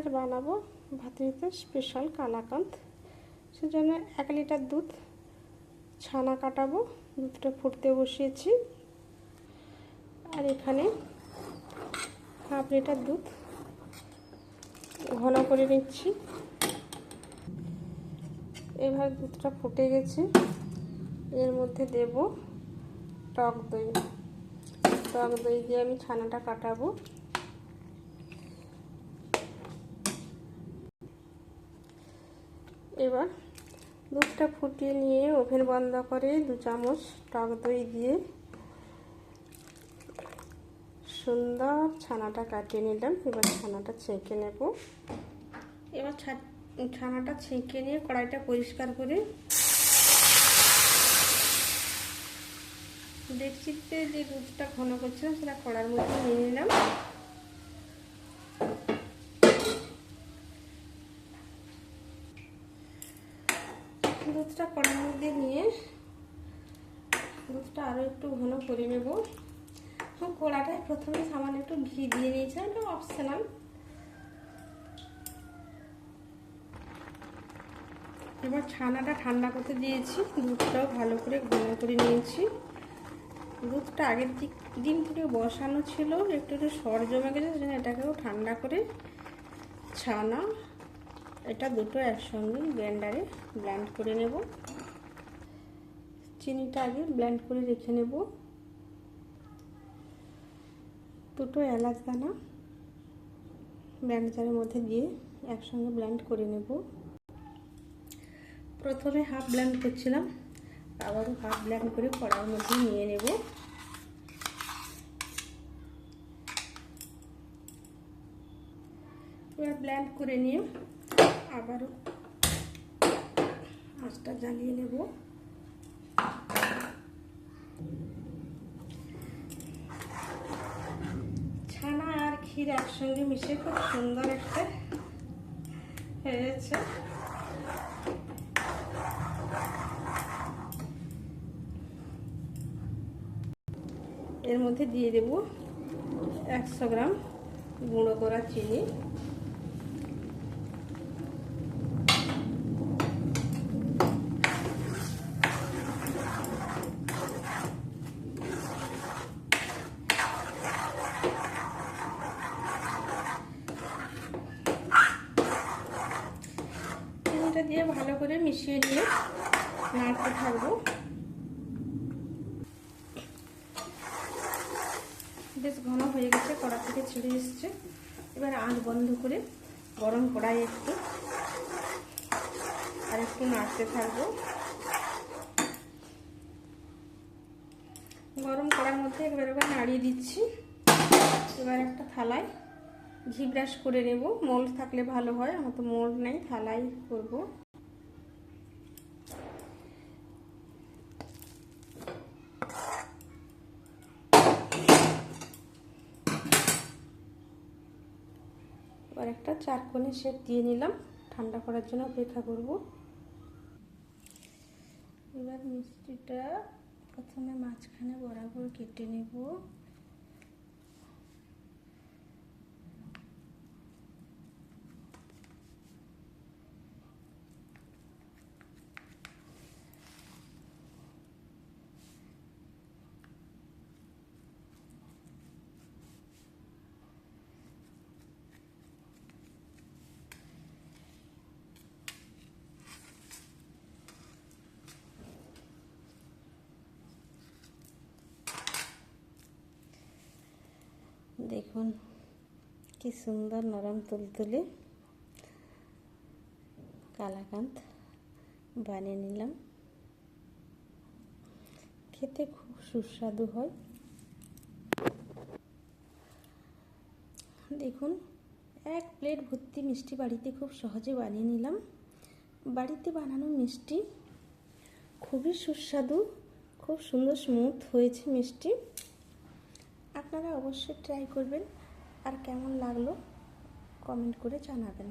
আজ বানাবো ভাতিতে স্পেশাল কালাকান্ত সেজন্য এক লিটার দুধ, ছানা কাটাবো, দুধটা ফুটতে বসিয়েছি। আর এখানে হাফ লিটার দুধ ঘন করে নিচ্ছি। এবার দুধটা ফুটে গেছে। এর মধ্যে দেব টক দই। টক দই দিয়ে আমি ছানাটা কাটাবো। এবার দুধটা ফুটিয়ে নিয়ে ওভেন বন্ধ করে দু চামচ টক দই দিয়ে সুন্দর ছানাটা কাটিয়ে নিলাম। এবার ছানাটা ছেঁকে নেব। এবার ছানাটা ছেঁকে নিয়ে কড়াইটা পরিষ্কার করে ডেকচিতে যে দুধটা ঘন করছিলাম সেটা কড়ার মধ্যে নিয়ে নিলাম। দুধটা কড়ার মধ্যে নিয়ে দুধটা আরও একটু ঘন করে নেব। কড়াটায় প্রথমে সামান্য একটু ঘি দিয়ে নিয়েছিলাম এটা অপশনাল এবার ছানাটা ঠান্ডা করতে দিয়েছি, দুধটাও ভালো করে ঘন করে নিয়েছি। দুধটা আগের দিক, দিন থেকে বসানো ছিল, একটু একটু সর জমে গেছে, সেজন্য এটাকেও ঠান্ডা করে ছানা এটা দুটো একসঙ্গে ব্লেন্ডারে ব্লেন্ড করে নেব। চিনিটা আগে ব্লেন্ড করে রেখে নেব। দুটো এলাচ দানা ব্লেন্ডারের মধ্যে দিয়ে একসঙ্গে ব্লেন্ড করে নেব। প্রথমে হাফ ব্লেন্ড করছিলাম আবারও হাফ ব্লেন্ড করে কড়ার মধ্যে নিয়ে নেব। এবার ব্লেন্ড করে নিয়ে আবারও মাছটা জ্বালিয়ে নেব। ছানা আর ক্ষীর একসঙ্গে মিশে খুব সুন্দর একটা হয়েছে। এর মধ্যে দিয়ে দেব একশো গ্রাম গুঁড়ো করা চিনি চিনিটা দিয়ে ভালো করে মিশিয়ে নিয়ে নাড়তে থাকব। বেশ ঘন হয়ে গেছে, কড়া থেকে ছেড়ে এসছে। এবার আঁচ বন্ধ করে গরম কড়াই একটু আর একটু নাড়তে থাকব। গরম করার মধ্যে একবার এবার নাড়িয়ে দিচ্ছি। এবার একটা থালায় ঘি ব্রাশ করে নেব। মোল্ড থাকলে ভালো হয়, আমার তো মোল্ড নেই, থালাই করব। এবার একটা চারকোণে শেপ দিয়ে নিলাম, ঠান্ডা করার জন্য অপেক্ষা করব। এবার মিষ্টিটা প্রথমে মাঝখানে বরাবর কেটে নেব। দেখুন, কি সুন্দর নরম তুলতুলে কালাকান্ত বানিয়ে নিলাম। খেতে খুব সুস্বাদু হয়। দেখুন, এক প্লেট ভর্তি মিষ্টি বাড়িতে খুব সহজে বানিয়ে নিলাম। বাড়িতে বানানো মিষ্টি খুবই সুস্বাদু, খুব সুন্দর স্মুথ হয়েছে মিষ্টি। আপনারা অবশ্যই ট্রাই করবেন আর কেমন লাগল কমেন্ট করে জানাবেন।